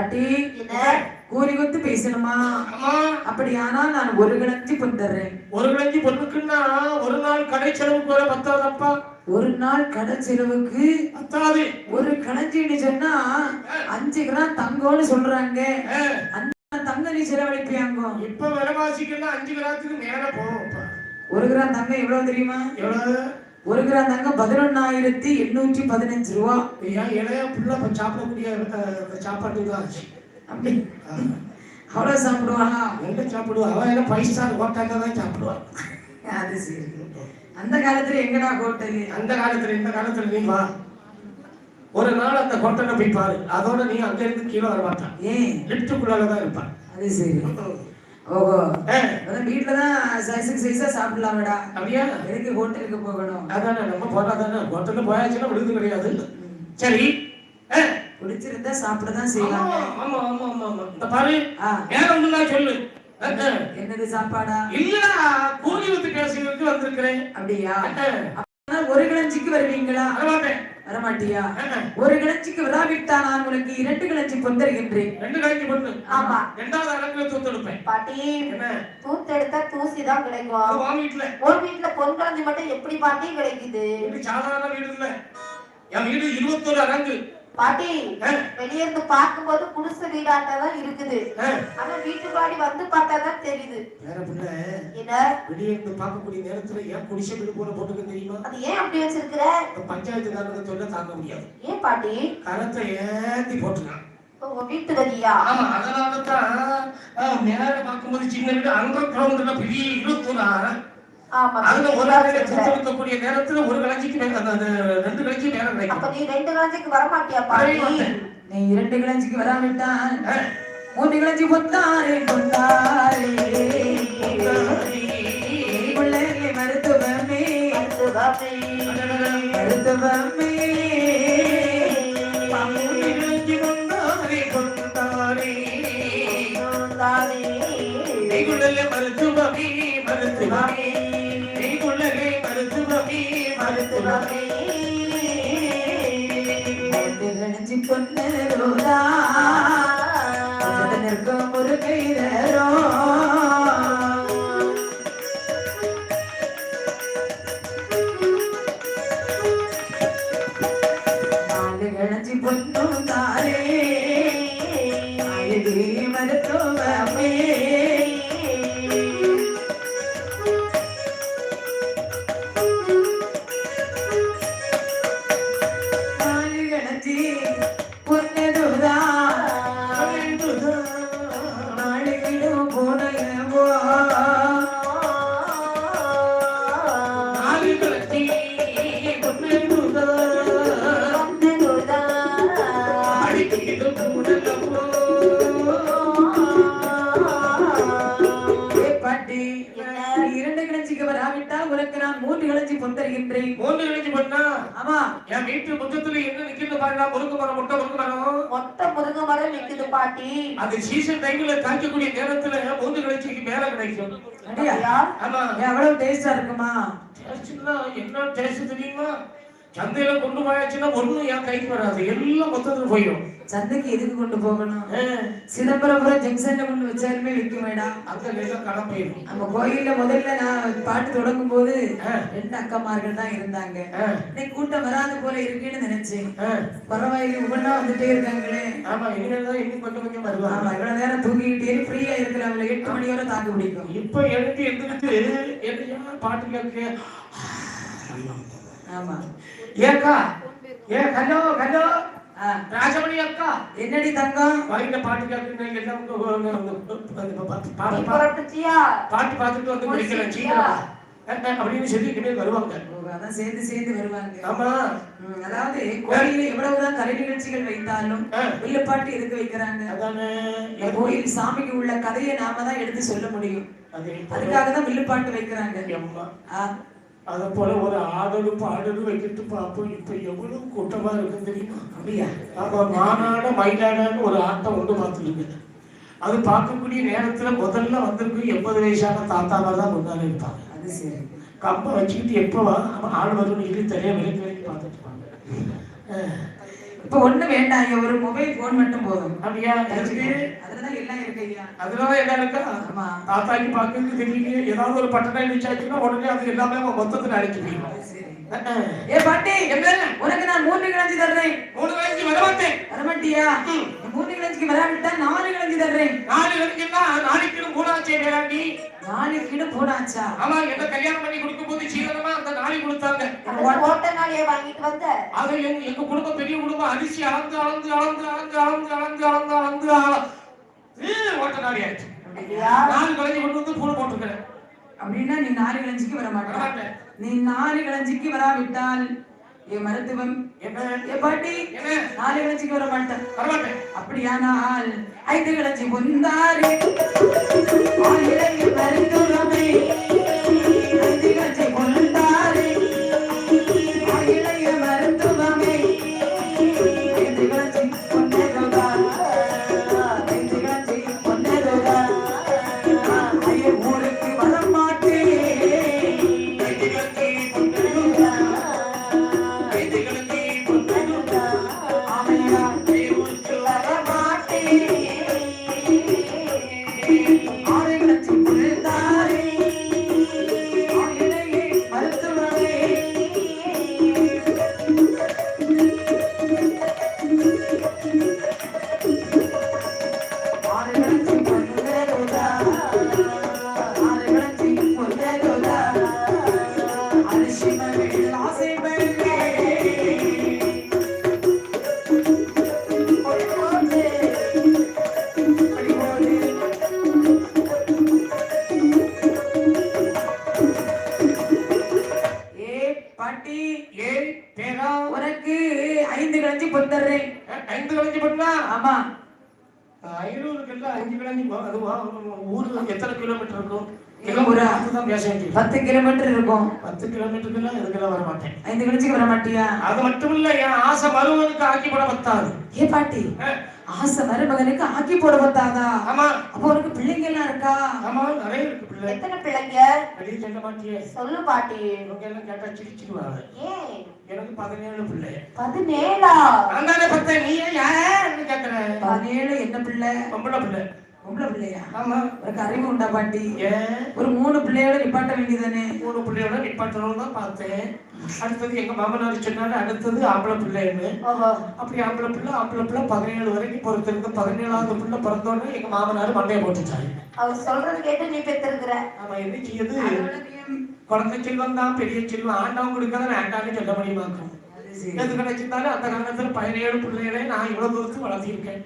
பாட்டி கூறி கொத்து பேசணுமா? அப்படியானா நான் ஒரு கிழஞ்சி பொந்தர்றேன் ஒரு கிழஞ்சி பொண்ணுக்குன்னா ஒரு நாள் கடை செலவுக்கு வர பத்தாதப்பா. ஒரு நாள் கடை செலவுக்கு பத்தாது. ஒரு களஞ்சின்னு சொன்னா அஞ்சு கிராம் தங்கம்னு சொல்றாங்க. தங்க நீ செலவழிப்பியாங்க? இப்ப விலைவாசிக்கெல்லாம் அஞ்சு கிராத்துக்கு மேல போகும்ப்பா. ஒரு கிராம் தங்கம் எவ்வளவு தெரியுமா? எவ்வளவு? ஒரு கிராம் தங்கம் பதினொன்னாயிரத்தி எண்ணூற்றி பதினஞ்சு ரூபா. ஏன் இளைய புள்ள இப்ப சாப்பிடக்கூடிய அஹ், சாப்பாட்டு தான் அப்படி. அவ்வளவு சாப்பிடுவானா எங்க சாப்பிடுவா? அவன் என்ன ஸ்டார் ஹோட்டல்ல தான் சாப்பிடுவான் அது சரி. அந்த காலத்துல எங்கடா ஹோட்டலு? அந்த காலத்துல இந்த காலத்துல நீ வா. ஒரு நாள் அந்த ஹோட்டல்ல போய் பாரு. அதோட நீ அங்க இருந்து கீழே வர மாட்டான். ஏன்? லிப்டுக்குள்ளால தான் இருப்பான். அது சரி. ஓஹோ. ஏ, அதான் வீட்டுல தான் சைஸுக்கு சைஸா சாப்பிடலாமடா. அப்படியா? எதுக்கு ஹோட்டலுக்கு போகணும்? அதானே நம்ம போனா தானே. ஹோட்டல்ல போயாச்சுன்னா விடுது கிடையாது. சரி. பிடிச்சிருந்தா சாப்பிட தான் செய்வாங்க. ஆமா ஆமா ஆமா ஆமா இந்த பாரு. வேற ஒண்ணுனா சொல்லு. என்னது சாப்பாடா? இல்லடா கூலி வித்து பேசுறதுக்கு வந்திருக்கிறேன். அப்படியா? ஒரு கிழஞ்சிக்கு வருவீங்களா? வரமாட்டியா. ஒரு கிழஞ்சிக்கு வராவிட்டா நான் உனக்கு இரண்டு கிழஞ்சி பொந்தருகின்றேன். ரெண்டு கழிஞ்சு பொண்ணு ஆமா. ரெண்டாவது அரங்குல தூத்தெடுப்பேன். பாட்டி தூத்தெடுத்தா தூசி தான் கிடைக்கும் வீட்டுல ஒரு வீட்டுல பொன் குழந்தை மட்டும் எப்படி பாட்டி கிடைக்குது சாதாரண வீடு இல்ல என் வீடு இருபத்தொரு அரங்கு பாட்டி வெளிய இருந்து பார்க்கும்போது குடிசை வீடாட்டா தான் இருக்குது. ஆனா வீட்டுக்குள்ளாடி வந்து பார்த்தா தான் தெரியுது. வேற பிள்ளை என்ன? வெளியே இருந்து பார்க்கக்கூடிய நேரத்துல ஏன் குடிசை வீடு போல போட்டுக்க தெரியுமா? அது ஏன் அப்படி வச்சிருக்கிற? இந்த பஞ்சாயத்துக்காரங்க சொல்ல தாங்க முடியாது. ஏன் பாட்டி? கரத்தை ஏத்தி போட்டுருக்கான் உங்க வீட்டு வரியா ஆமா அதனால தான் மேல பார்க்கும்போது சின்ன வீடு அண்டர் கிரவுண்ட்ல பெரிய இருபத்தொரு அதுல ஒரு அறையில. சுத்தக்கூடிய நேரத்துல ஒரு கலஞ்சிக்கு மேல அந்த அந்த ரெண்டு கலஞ்சி மேல கிடைக்கும். அப்ப நீ ரெண்டு குழந்தைக்கு வர மாட்டியா மாட்டேன். நீ இரண்டு வராவிட்டால் மூன்று பொத்தாரே பொத்தாரே. மருத்துவமே. மருத்துவமே. மருத்துவமே. பொன்னரோதா நிற்கும் ஒரு கைதரோ பாட்டி. அது சீசன் டைம்ல காய்க்கக்கூடிய நேரத்துல மூணு கழிச்சுக்கு மேல கிடைக்கும்? ஆமா. ஏன் அவ்வளவு டேஸ்டா இருக்குமா? என்ன டேஸ்ட் தெரியுமா? சந்தையில கொண்டு போயாச்சுன்னா ஒண்ணும் என் கைக்கு வராது? எல்லாம் மொத்தத்துல போயிடும். சந்தைக்கு எதுக்கு கொண்டு போகணும்? சிதம்பரபுரம் ஜங்ஷன்ல கொண்டு வச்சாலுமே விற்கும் மேடம் அங்க எல்லாம் கடை போயிடும். நம்ம கோயில்ல முதல்ல நான் பாட்டு தொடங்கும் போது. ரெண்டு அக்கமார்கள் தான் இருந்தாங்க. இன்னைக்கு கூட்டம் வராது போல இருக்குன்னு நினைச்சேன். பரவாயில்லை ஒவ்வொன்றா வந்துட்டே இருக்காங்களே. ஆமா இனிமேல் தான் இன்னும் கொஞ்சம் கொஞ்சம் வருவாங்க. ஆமா இவ்வளவு நேரம் தூங்கிக்கிட்டே ஃப்ரீயா இருக்கிறவங்கள எட்டு மணி வரை தாக்கு பிடிக்கும். இப்ப எனக்கு என்னையா பாட்டு கேட்க? ஆமா. ஏக்கா ஏ ஹலோ ஆ, ராஜமணி அக்கா என்னடி தங்கம்? வாங்கிட்ட பாட்டு கேட்குறீங்க எல்லாம் பாட்டு பார்த்துட்டு வந்து படிக்கிறேன் சீக்கிரமா. அப்படின்னு சொல்லி இனிமே வருவாங்க. அதான் சேர்ந்து சேர்ந்து வருவாங்க. ஆமா. அதாவது கோயில்ல எவ்வளவுதான் கலை நிகழ்ச்சிகள் வைத்தாலும். வில்லுப்பாட்டு எதுக்கு வைக்கிறாங்க? கோயில் சாமிக்கு உள்ள கதையை நாம தான் எடுத்து சொல்ல முடியும். அது அதுக்காக தான் வில்லுப்பாட்டு வைக்கிறாங்க. அத போல ஒரு ஆடலு பாடலு வைக்கிட்டு பார்ப்போம். இப்ப எவ்வளவு கூட்டமா இருக்கு தெரியுமா? அப்படியா? ஆமா மானாட மயிலாடான்னு ஒரு ஆட்டம் உண்டு பார்த்துருக்கு அது பார்க்கக்கூடிய நேரத்துல முதல்ல வந்திருக்கு எண்பது வயசான தாத்தாவா தான் முன்னாடி இருப்பாங்க. அது சரி. கம்பை வச்சுக்கிட்டு எப்போ வா அவன் ஆள் வரும்னு சொல்லி தெரியாம விலைக்கு வரைக்கும் பார்த்துட்டு இருப்பாங்க. இப்ப ஒண்ணு வேண்டாம். ஒரு மொபைல் போன் மட்டும் போதும். அப்படியா? அதனால என்ன இருக்கா தாத்தாக்கு பார்க்கறதுக்கு தெரியல ஏதாவது ஒரு பட்டணம் அடிச்சாச்சுன்னா உடனே அது எல்லாமே மொத்தத்துல அடிச்சு போயிடும் சரி அஹ், அஹ். ஏ பாட்டி என்ன உனக்கு நான் மூணு கிழஞ்சி தர்றேன் மூணு வயசு வரமாட்டேன் வரமாட்டியா மூணு கிழஞ்சிக்கு வராவிட்டா நாலு கிழஞ்சி தர்றேன் நாலு வரைக்கும்னா நாளைக்கு மூணாச்சே வேறாண்டி நாலு கிடு போனாச்சா ஆமா என்ன கல்யாணம் பண்ணி கொடுக்கும் போது சீக்கிரமா அந்த நாளை கொடுத்தாங்க ஓட்ட நாளையே வாங்கிட்டு வந்த அது எங்க குடும்பம் பெரிய குடும்பம் அரிசி அளந்து அளந்து அளந்து அளந்து அளந்து அளந்து அளந்து அளந்து அளந்து ஓட்ட நாடி ஆயிடுச்சு. நாலு கலைஞர் கொண்டு வந்து பூனை போட்டுருக்கேன் அப்படின்னா நீ நாலு கிழஞ்சிக்கு வர மாட்டா. வரமாட்டேன். நீ நாலு கிழஞ்சிக்கு வராவிட்டால் என் மருத்துவம் என்ன? ஏ பாட்டி நாலு கிழஞ்சிக்கு வர மாட்டேன். வரமாட்டேன் அப்படியானால் ஐந்து கிழச்சி பொந்தாரி. ஆயிரம் மருத்துவமே ஐநூறுக்கு அஞ்சு கலைஞ்சு அதுவா ஊரு எத்தனை கிலோமீட்டர் இருக்கும்? கிலோமீட்டர் பத்து கிலோமீட்டர் இருக்கும். பத்து கிலோமீட்டருக்குலாம் இதுக்கெல்லாம் வர மாட்டேன். ஐந்து கிழஞ்சிக்கு வர மாட்டியா? அது மட்டும் இல்ல என் ஆசை மருமனுக்கு ஆக்கி போட பத்தாது. ஏ பாட்டி? ஆசை மருமகனுக்கு ஆக்கி போட பத்தாதா ஆமா. அப்போ உனக்கு பிள்ளைங்க எல்லாம் இருக்கா? ஆமா நிறைய இருக்கு பிள்ளை. எத்தனை பிள்ளைங்க? வெளியே சொல்ல மாட்டியே. சொல்லு பாட்டி. இவங்க எல்லாம் கேட்டா சிரிச்சிடுவாங்க ஏன் எனக்கு பதினேழு பிள்ளை. பதினேழா? நான் தானே பத்தேன் நீ ஏன் யாருன்னு கேக்குற? பதினேழு என்ன பிள்ளை? பொம்பளை பிள்ளை. பொம்பளை பிள்ளையா? ஆமா. உனக்கு அறிவு உண்டா பாட்டி? ஏன் ஒரு மூணு பிள்ளையோட நிப்பாட்ட வேண்டியதானே மூணு பிள்ளையோட நிப்பாட்டணும் தான் பார்த்தேன். அடுத்தது எங்க மாமனார் சொன்னாரு அடுத்தது ஆம்பளை பிள்ளைன்னு. அப்படி ஆம்பளை பிள்ளை ஆம்பளை பிள்ளை பதினேழு வரைக்கும் பொறுத்திருந்து பதினேழாவது பிள்ளை பிறந்தோடனே எங்க மாமனார் மண்டையை போட்டுட்டாரு. அவர் சொல்றது கேட்டு நீ பெற்றிருக்கிற ஆமா என்ன செய்யுது? குழந்தை செல்வம் தான் பெரிய செல்வம். ஆண்டவன் கொடுக்காத வேண்டாம்னு சொல்ல முடியுமாக்கும். எது கிடைச்சிருந்தாலும் அந்த காலத்துல பதினேழு பிள்ளைகளை நான் இவ்வளவு தூரத்து வளர்த்திருக்கேன்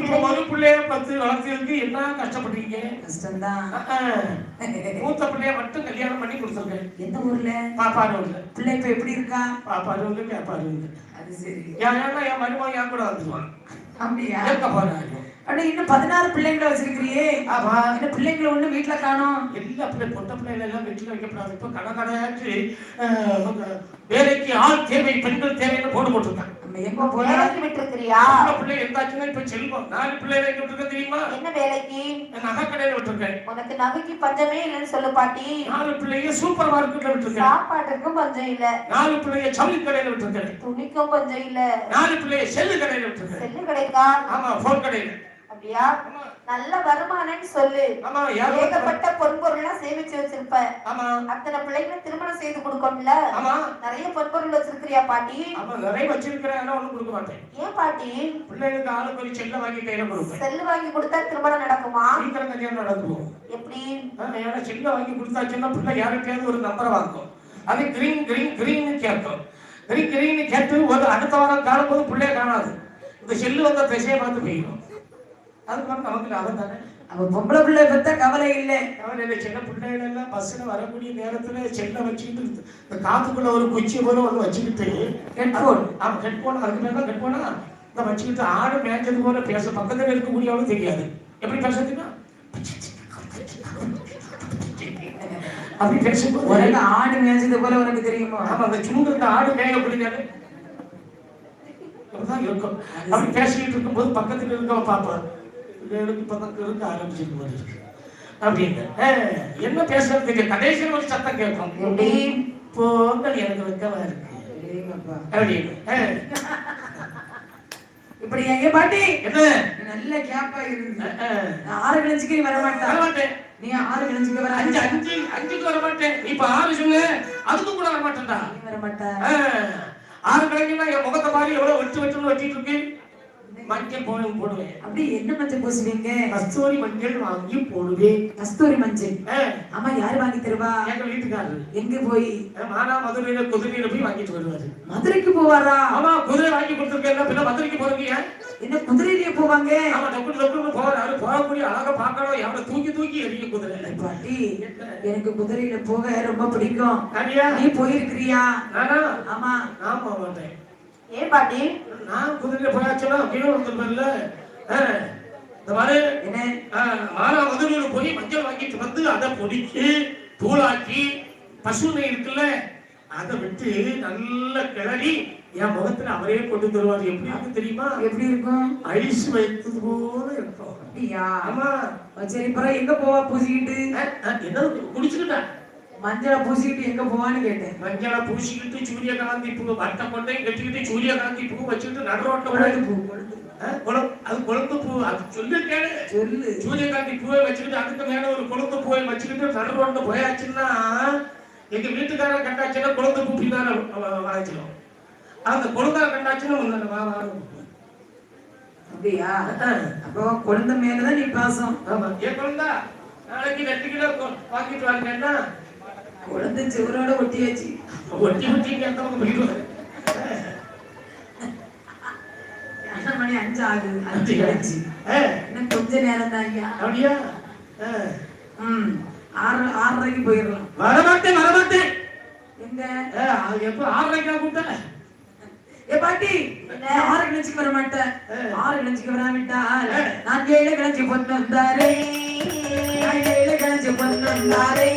இப்ப ஒரு பிள்ளைய பத்து வளர்த்திருக்கு என்ன கஷ்டப்படுறீங்க கஷ்டம்தான் மூத்த பிள்ளைய மட்டும் கல்யாணம் பண்ணி கொடுத்துருக்கேன் எந்த ஊர்ல பாப்பாரு இல்ல பிள்ளை இப்ப எப்படி இருக்கா பாப்பாரு இல்லை கேப்பாரு இல்லை அது சரி ஏன்னா என் மருமகன் என் கூட வந்துருவான் அப்படியா போறாங்க அட இன்னும் பதினாறு பிள்ளைங்களை வச்சிருக்கிறியே. ஆமா. இந்த பிள்ளைங்களை ஒண்ணு வீட்டுல காணோம். எல்லா பிள்ளை பொட்ட பிள்ளைகள் எல்லாம் வீட்டுல வைக்கப்படாது. இப்ப கடை கடையாச்சு வேலைக்கு ஆள் தேவை பெண்கள் தேவைன்னு போட்டு போட்டிருக்காங்க. எங்க வேலைக்கு விட்டுருக்கிறியா? பிள்ளை எந்தாச்சுன்னா இப்ப செல்வம். நாலு விட்டுருக்கேன் தெரியுமா? என்ன வேலைக்கு? நகை கடையில விட்டுருக்கேன். உனக்கு நகைக்கு பஞ்சமே இல்லைன்னு சொல்லு பாட்டி. நாலு பிள்ளைய சூப்பர் மார்க்கெட்ல விட்டுருக்கேன். சாப்பாட்டுக்கும் பஞ்சம் இல்ல. நாலு பிள்ளைய ஜவுளி கடையில விட்டுருக்கேன். துணிக்கும் பஞ்சம் இல்ல. நாலு பிள்ளைய செல்லு கடையில விட்டுருக்கேன். செல்லு கிடைக்கா? ஆமா போன் கடையில. அப்படியா? நல்ல வருமானம்னு சொல்லு. ஏகப்பட்ட பொன்பொருள்லாம் சேமிச்சு வச்சிருப்ப. ஆமா. அத்தனை பிள்ளைங்களை திருமணம் செய்து கொடுக்கணும்ல? ஆமா. நிறைய பொன்பொருள் வச்சிருக்கிறியா பாட்டி? நிறைய வச்சிருக்கிறேன். ஆனா ஒண்ணும் கொடுக்க மாட்டேன். ஏன் பாட்டி? பிள்ளைகளுக்கு ஆளுக்கு ஒரு செல்ல வாங்கி கையில கொடுப்பேன். செல்லு வாங்கி கொடுத்தா திருமணம் நடக்குமா? சீக்கிரம் கல்யாணம் நடக்கும். எப்படி? செல்ல வாங்கி கொடுத்தாச்சுன்னா பிள்ளை யாருக்கையாவது ஒரு நம்பரை வாங்கும். அது கிரீன் கிரீன் கிரீன் கேட்கும். கிரீன் கிரீன் கேட்டு ஒரு அடுத்த வாரம் காணும்போது பிள்ளைய காணாது. இந்த செல்லு வந்த திசையை பார்த்து போயிடும். அதுக்கு வந்து நமக்கு லாபம் தானே? அவ பொம்பளை பிள்ளை பத்த கவலை இல்லை. அவன் என்ன சின்ன பிள்ளைகள் எல்லாம் பஸ்ஸில் வரக்கூடிய நேரத்துல செல்ல வச்சுக்கிட்டு இந்த காத்துக்குள்ள ஒரு குச்சி போல ஒன்று வச்சுக்கிட்டு Headphone. ஆமா ஹெட்போன் அதுக்கு மேல தான் ஹெட்போனா இந்த வச்சுக்கிட்டு ஆடு மேய்ச்சது போல பேச பக்கத்துல இருக்கக்கூடியவளும் தெரியாது. எப்படி பேசுறதுன்னா அப்படி பேசும்போது உனக்கு ஆடு மேய்ச்சது போல உனக்கு தெரியுமா? ஆமா அந்த இந்த ஆடு மேய பிடிக்காது அப்படிதான் இருக்கும். அப்படி பேசிக்கிட்டு இருக்கும்போது பக்கத்துல இருக்கவ பாப்பா எனக்கு இப்பதான் இருக்க ஆரம்பிச்சிருக்கு போல இருக்கு. அப்படின்னு. என்ன பேசுறது தெரியும் கடைசியில் ஒரு சத்தம் கேட்கும். எப்படி? போங்கள் எனக்கு வெக்கமா இருக்கு. அப்படின்னு. இப்படி எங்க பாட்டி? என்ன? நல்ல கேப்பா. நான் ஆறு கிழஞ்சுக்கு நீ வர மாட்டா வர மாட்டேன் நீ ஆறு கிழஞ்சுக்கு வர அஞ்சு அஞ்சு அஞ்சுக்கு வர மாட்டேன் இப்ப ஆறு சொல்லு. அதுக்கு கூட வர மாட்டேன்டா நீ வர மாட்டா அஹ், ஆறு கிழமைனா என் முகத்தை பாரு எவ்வளவு வெட்டு வெட்டுன்னு வெட்டிட்டு இருக்கு. மஞ்சள் போடுவேன் போடுவேன். அப்படி என்ன மஞ்சள் பூசுவீங்க? கஸ்தூரி மஞ்சள் வாங்கி போடுவேன். கஸ்தூரி மஞ்சள். அஹ், ஆமா யாரு வாங்கி தருவா? எங்க வீட்டுக்காரரு. எங்க போய்? மானா மதுரையில குதிரையில போய் வாங்கிட்டு வருவாரு. மதுரைக்கு போவாரா? ஆமா குதிரை வாங்கி கொடுத்துருக்கேன் பின்ன மதுரைக்கு போறீங்க? என்ன குதிரையிலேயே போவாங்க? ஆமா டக்கு டக்குன்னு போறாரு. போகக்கூடிய அழகா பார்க்கணும். எவ்வளவு தூக்கி தூக்கி எறிய குதிரை பாட்டி எனக்கு குதிரையில போக ரொம்ப பிடிக்கும். நீ போயிருக்கிறியா? ஆமா. நான் போக மாட்டேன். ஏன் பாட்டி நான் குதிரையில போயாச்சுன்னா கீழே வந்துருப்பேன்ல இந்த மாதிரி என்ன? மானா மதுரையில போய் மஞ்சள் வாங்கிட்டு வந்து அதை பொடிச்சு தூளாக்கி பசு நெய் இருக்குல்ல அதை விட்டு நல்ல கிளறி என் முகத்துல அவரே கொண்டு தருவார். எப்படி இருக்கு தெரியுமா? எப்படி இருக்கும்? ஐஸ் வைத்தது போல இருக்கும். அப்படியா? ஆமா. சரி பிறகு எங்க போவா பூசிக்கிட்டு? என்ன குடிச்சுக்கிட்டேன் மஞ்சளை பூசிக்கிட்டு எங்க போவான்னு கேட்டேன். மஞ்சளை பூசிக்கிட்டு சூரியகாந்தி பூ வட்ட கொண்டையும் கட்டிக்கிட்டு சூரியகாந்தி பூ வச்சுக்கிட்டு கொழுந்து பூ கொழுந்து பூ. அது கொழுந்து பூ அது சொல்லிருக்கேன் சொல்லு. சூரியகாந்தி பூவை வச்சுக்கிட்டு அதுக்கு மேல ஒரு கொழுந்து பூவை வச்சுக்கிட்டு நடுரோட்ட போயாச்சுன்னா எங்க வீட்டுக்காரன் கண்டாச்சுன்னா கொழுந்து பூ பின்னால வளைச்சிடும் அந்த கொழுந்தா கண்டாச்சுன்னா அப்படியா? அப்போ குழந்தை மேலதான் நீ பாசம். ஆமா. ஏன் கொழுந்தா? நாளைக்கு ரெண்டு கிலோ வாங்கிட்டு வாங்கன்னா குழந்தை சிவரோட ஒட்டியாச்சு ஒட்டி ஒட்டி கேட்டவங்க போயிடுவாங்க. மணி? அஞ்சு ஆகுது. அஞ்சு கழிச்சு அஹ், இன்னும் கொஞ்ச நேரம் தான் ஐயா. அப்படியா. ம். ஆறு ஆறரைக்கு போயிடலாம். வரமாட்டேன் வரமாட்டேன். எங்க? எப்ப ஆறரைக்கா கூப்பிட்ட? ஏ பாட்டி ஆறு கிழச்சிக்கு வர மாட்டேன். ஆறு கிழச்சிக்கு வராவிட்டால் நான் ஏழு கிழச்சி பொண்ணு வந்தாரே. ஏழு கிழச்சி பொண்ணு வந்தாரே.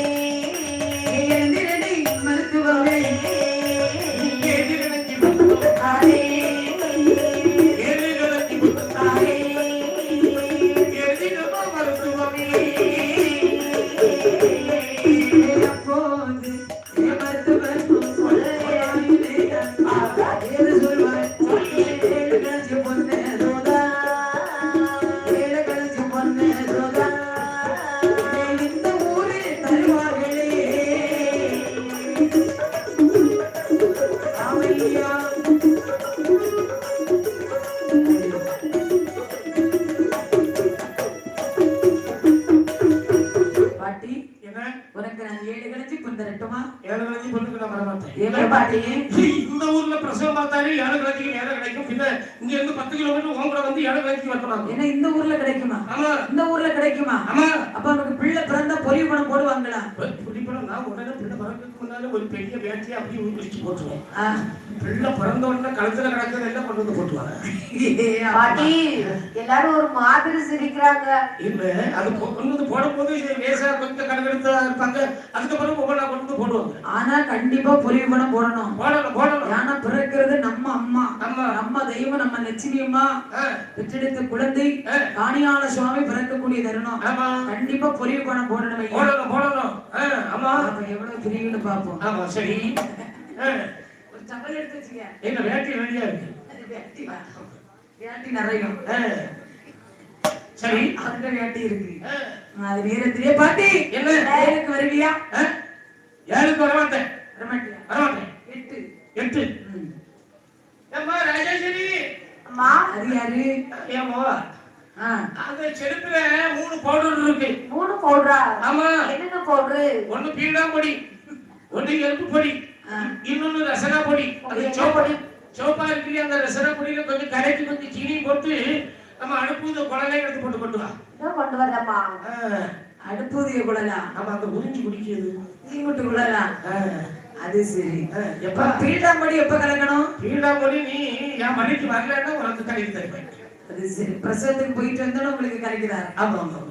ஒரு பெரிய வேட்டையை அப்படியே உரிச்சு போட்டுருவேன். பிள்ளை பிறந்த உடனே கழுத்துல கிடக்கிறது எல்லாம் கொண்டு வந்து போட்டுவாங்க பாட்டி எல்லாரும் ஒரு மாதிரி சிரிக்கிறாங்க. இல்ல அது கொண்டு வந்து போடும்போது இது லேசா கொஞ்சம் கணக்கெடுத்து இருப்பாங்க. அதுக்கப்புறம் ஒவ்வொன்றா கொண்டு வந்து போடுவாங்க. ஆனா கண்டிப்பா பணம் போடணும். போடணும் போடணும். ஏன்னா பிறக்கிறது நம்ம அம்மா. ஆமா நம்ம தெய்வம் நம்ம லட்சுமி அம்மா ஆ, பெற்றெடுத்த குழந்தை ஆ. காணியால சுவாமி பிறக்கக்கூடிய தருணம். ஆமா. கண்டிப்பா பணம் போடணும். போடணும் போடணும். ஆமா எவ்வளவு பிரிவுன்னு பாப்போம் ஆமா சரி. ஆ, ஒரு சப்பல் எடுத்து வச்சுக்க. எங்க வேட்டி ரெடியா இருக்கு? வேட்டி நிறையும் சரி. அந்த வேட்டி இருக்கு. ஆ, அது நேரத்திலே பாட்டி என்ன? நேருக்கு வருவியா? ஆ, ஏழுக்கு வரமாட்டேன் வரமாட்டியா வரமாட்டேன் எட்டு. எட்டு. ம். ஏம்மா ராஜேஸ்வரி. அம்மா அது யாரு? ஏம்மா. ஆ. அந்த செருப்புல மூணு பவுடர் இருக்கு. மூணு பவுடரா ஆமா. என்னென்ன பவுடரு ஒண்ணு பீடா பொடி. ஒண்ணு எருப்பு பொடி ஆ. இன்னொன்னு ரசனா பொடி. அது என்ன சோப்பா பொடி? சோப்பா இருக்கு அந்த ரசனா பொடியில கொஞ்சம் கரைச்சி கொஞ்சம் சீனி போட்டு நம்ம அடுப்பு இந்த குழந்தை எடுத்து போட்டு கொண்டு வா. கொண்டு வரேம்மா ஆ, அடுப்பூதிய குழலா நம்ம அந்த உறிஞ்சி குடிக்கிறது. தீங்குட்டு குழலா ஆ, அது சரி. எப்ப? பீட்டாம்படி எப்ப கலக்கணும்? பீடா பொடி நீ என் மணிக்கு வரலன்னா உனக்கு கரைக்கு தருவேன். அது சரி. பிரசவத்துக்கு போயிட்டு வந்தோட உங்களுக்கு கரைக்கிறார். ஆமா ஆமா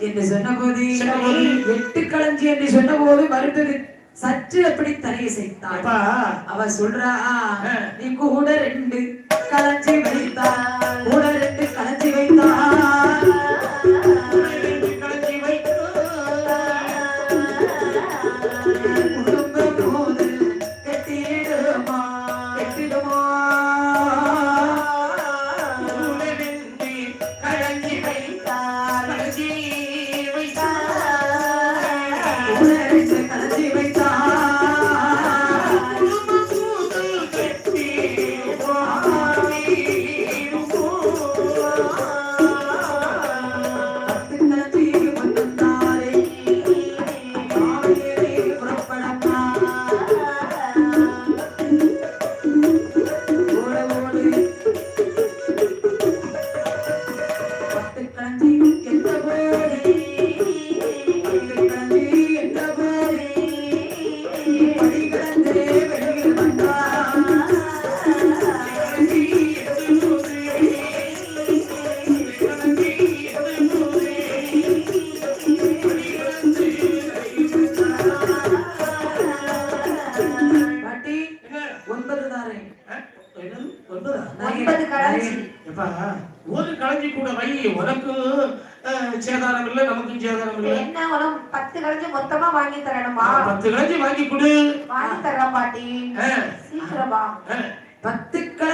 என்று சொன்ன போது சொன்ன போது, எட்டு களஞ்சி என்று சொன்ன போது மறுத்தது சற்று அப்படி தரையை செய்தாள் அவ சொல்றா நீ கூட ரெண்டு களஞ்சி வைத்தா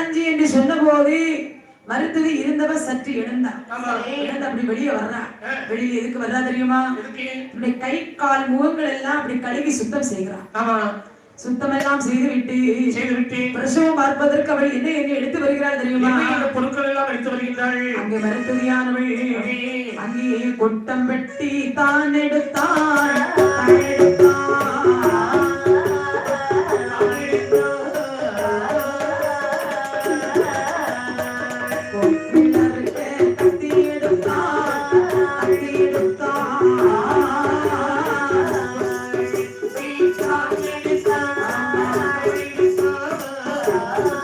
களஞ்சி என்று சொன்னபோது மருத்துவ இருந்தவ சற்று எழுந்தான் எழுந்து அப்படி வெளியே வர்றா. வெளியே எதுக்கு வர்றா தெரியுமா? இப்படி கை கால் முகங்கள் எல்லாம் அப்படி கழுவி சுத்தம் செய்கிறான். ஆமா. சுத்தமெல்லாம் செய்து விட்டு செய்து விட்டு பிரசவம் பார்ப்பதற்கு அவள் என்ன என்ன எடுத்து வருகிறாள் தெரியுமா? இந்த பொருட்கள் எல்லாம் எடுத்து வருகின்றாள்? அங்கே மருத்துவியானவள் அங்கே கொட்டம் வெட்டி தான் எடுத்தான்.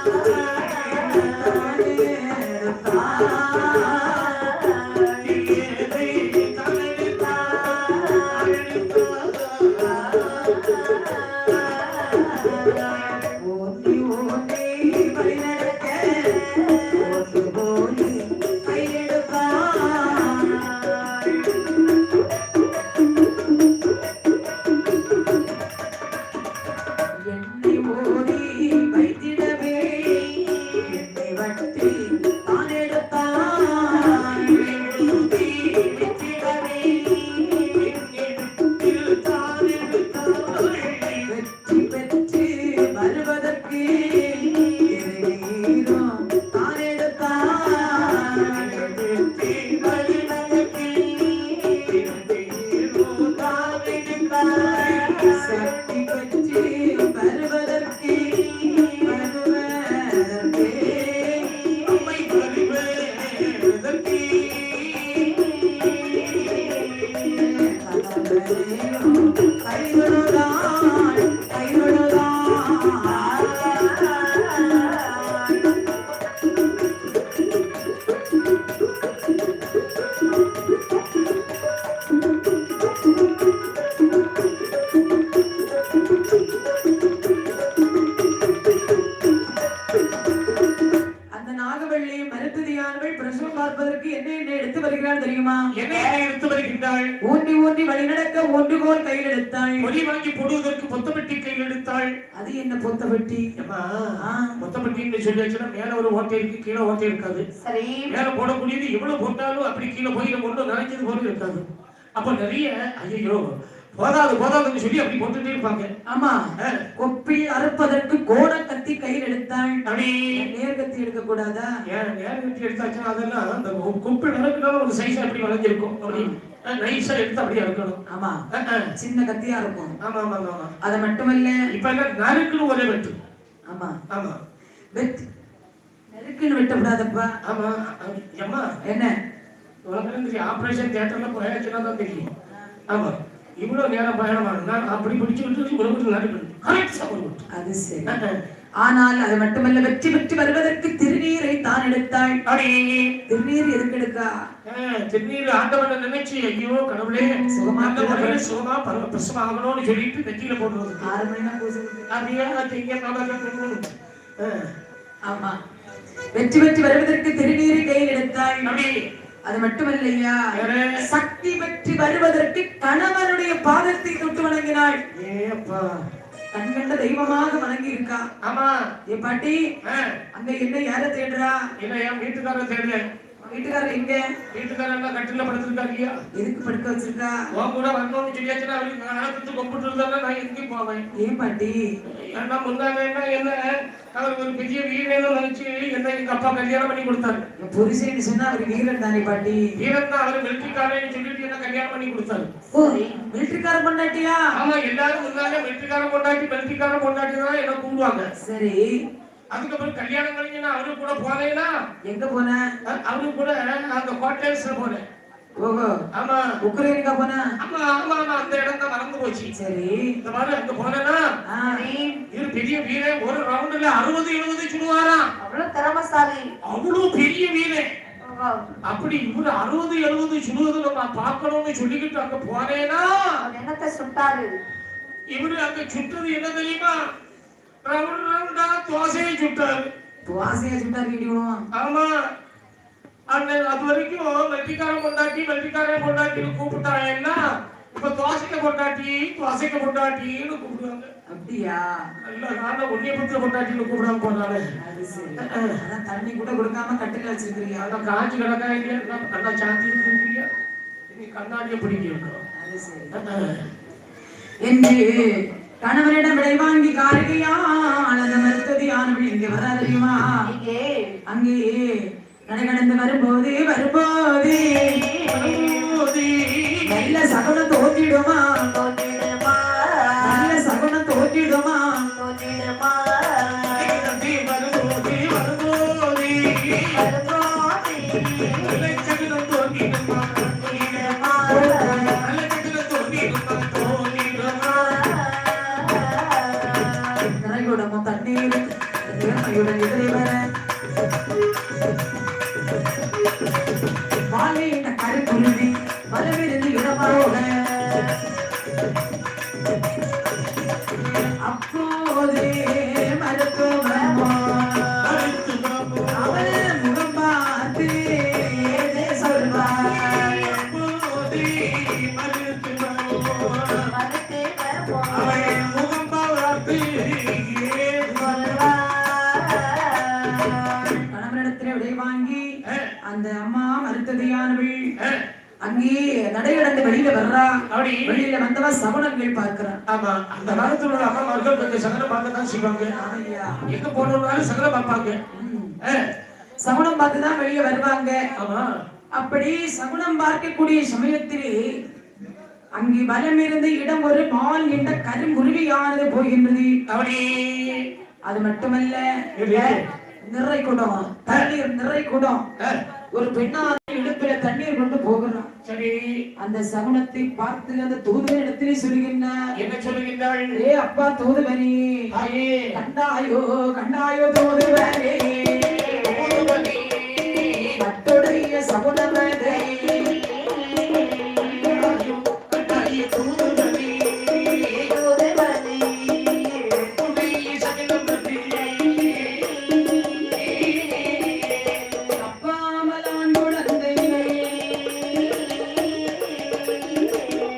Música தெரியுமா? என்ன எடுத்து வருகின்றாள்? ஊன்றி ஊன்றி வழிநடக்க ஒன்றுகோல் கையில் எடுத்தாள். பொடி வாங்கி போடுவதற்கு பொத்தப்பட்டி கையில் எடுத்தாள். அது என்ன பொத்த வெட்டி ஏம்மா, ஆ. பொத்தப்பட்டின்னு சொல்லியாச்சுன்னா மேல ஒரு ஓட்டை இருக்கு கீழே ஓட்டை இருக்காது. சரி. மேல போடக்கூடியது எவ்வளவு போட்டாலும் அப்படி கீழே போய் நம்ம ஒன்றும் நினைச்சது போல இருக்காது. அப்ப நிறைய ஐயோ போதாது போதாதுன்னு சொல்லி அப்படி போட்டுட்டே இருப்பாங்க. ஆமா. ஆ, கொப்பில் அறுப்பதற்கு கோண கத்தி கையில் எடுத்தாள். நேர் கத்தி எடுக்க கூடாதா நேரம் கட்டி எடுத்தாச்சுன்னா அதெல்லாம் அந்த குப்பை நடக்குனாலும் ஒரு சைஸ் அப்படி வளைஞ்சிருக்கும் அப்படி நைஸா எடுத்து அப்படியே இருக்கணும் ஆமா. சின்ன கத்தியா இருக்கும். ஆமா ஆமா ஆமா, அது மட்டுமல்ல. இப்ப எல்லாம் நறுக்குன்னு ஒரே வெட்டு. ஆமா. ஆமா. வெட் நெருக்குன்னு வெட்டக்கூடாதப்பா. ஆமா. அம்மா என்ன? தெரியும் ஆபரேஷன் தியேட்டர்ல போயாச்சுன்னா தான் தெரியும். ஆமா. இவ்வளவு நேரம் பயணமானா அப்படி பிடிச்சு விட்டு போடுவோம் அது சரி. ஆனால் அது மட்டுமல்ல வெற்றி பெற்று வருவதற்கு திருநீரை தான் எடுத்தாள். திருநீர் எதுக்கு எடுக்கா? திருநீர் ஆண்டவனை நினைச்சு ஐயோ கடவுளே சுகமா சுகமா பரவ பிரசவம் ஆகணும்னு சொல்லிட்டு நெத்தியில போடுறது ஆறு மணி நேரம் பண்ணு. அப்படியே ஆமா. வெற்றி பெற்று வருவதற்கு திருநீரை கையில் எடுத்தாள். அது மட்டுமல்லையா? சக்தி பெற்று வருவதற்கு கணவனுடைய பாதத்தை தொட்டு வணங்கினாள். ஏப்பா கண்கண்ட தெய்வமாக வணங்கி இருக்கா ஆமா. ஏ பாட்டி அங்க என்ன யார தேடுறா? இல்ல என் வீட்டுக்காரன் தெரியல வீட்டுக்காரர் எங்க? வீட்டுக்காரன் எல்லாம் கட்டில படுத்திருக்காருயா எதுக்கு படுக்க வச்சிருக்கா? உன் கூட வரணும்னு சொல்லியாச்சுன்னா அவருக்கு நடத்துட்டு கொம்பிட்டு இருந்தா நான் எங்கேயும் போவேன்? ஏன் பாட்டி? ஏன்னா முன்னாடி என்ன என்ன? அவர் ஒரு பெரிய வீரன்னு நினைச்சு என்ன எங்க அப்பா கல்யாணம் பண்ணி கொடுத்தாரு. புருஷன் சொன்னா அவர் வீரன் தானே பாட்டி? வீரன் தான் அவர் சொல்லிட்டு என்ன கல்யாணம் பண்ணி கொடுத்தாரு. ஓ மிலிட்டரிக்கார பண்ணாட்டியா ஆமா எல்லாரும் முன்னாலே மிலிட்டரிக்காரன் கொண்டாட்டி மிலிட்டரிக்காரன் கொண்டாட்டி தான் என்ன கூப்பிடுவாங்க. சரி. அதுக்கப்புறம் கல்யாணம் கழிஞ்சு நான் அவரு கூட போனேன்னா எங்க போன? அ- அவரு கூட அந்த குவார்டர்ஸ்ல போனேன். ஓஹோ. ஆமா. உக்ரைனுக்கா போன? ஆமா ஆமா ஆமா. அந்த இடம் தான் மறந்து போச்சு. சரி. இந்த மாதிரி அங்க போனேன்னா இது பெரிய வீரன். ஒரு ரவுண்டுல அறுபது எழுபது சுடுவாராம். அவ்வளவு திறமசாலி. அவ்வளவு பெரிய வீரன். அப்படி இவரு அறுபது எழுபது சுடுவது நம்ம பார்க்கணும்னு சொல்லிக்கிட்டு அங்க போனேன்னா என்னத்தை சுட்டாரு? இவரு அங்க சுட்டது என்ன தெரியுமா? ரவுண்ட் ரவுண்டா தோசையை சுட்டாரு. வாசையா சுட்டா வீடியோவும் ஆமா. அண்ணன் அது வரைக்கும் வெட்டிக்காரன் பொண்டாட்டி வெட்டிக்காரன் பொண்டாட்டின்னு கூப்பிட்டாங்கன்னா இப்ப தோசைக்க பொண்டாட்டி தோசைக்க பொண்டாட்டின்னு கூப்பிடுவாங்க. அப்படியா? நல்ல நானும் ஒன்னிய பத்திர பொண்டாட்டின்னு கூப்பிடாம போனாலே. அதான் தண்ணி கூட கொடுக்காம கட்டுல வச்சிருக்கிறீங்க. அதான் காஞ்சி கிடக்கா இல்லையா? நல்லா சாந்தி இல்லையா இனி கண்ணாடியை அது சரி. என்று கணவனிடம் விடை வாங்கி காரிகையால் அந்த மருத்துவதி ஆனவள் இங்கே வரா தெரியுமா? அங்கே நடகடந்து வரும்போது வரும்போது நல்ல சகுனம் தோற்றிடுமா அப்போதே அப்படி. வெளியில வந்தவ சகுனங்கள் பார்க்கிறான். ஆமா. அந்த காலத்துல உள்ள அம்மாமார்கள் கொஞ்சம் சகல பார்க்க தான் செய்வாங்க. எங்க போனாலும் சகல பார்ப்பாங்க. சகுனம் பார்த்துதான் வெளியே வருவாங்க. ஆமா. அப்படி சகுனம் பார்க்கக்கூடிய சமயத்திலே அங்கே வலம் இருந்து இடம் ஒரு மான் என்ற கருங்குருவியானது போகின்றது. அப்படி. அது மட்டுமல்ல? நிறை குடம். தண்ணீர் நிறை குடம். ஒரு பெண்ணான இடுப்பில தண்ணீர் கொண்டு போகிறான் சரி அந்த சகுனத்தை பார்த்து அந்த தூதுவன் இடத்திலே சொல்கின்றார் என்ன சொல்லுகின்றாள் ஏ அப்பா தூதுவனே தாயே கண்டாயோ கண்டாயோ தூதுவனே ஓதுவனே, கட்டுடைய சகுனமது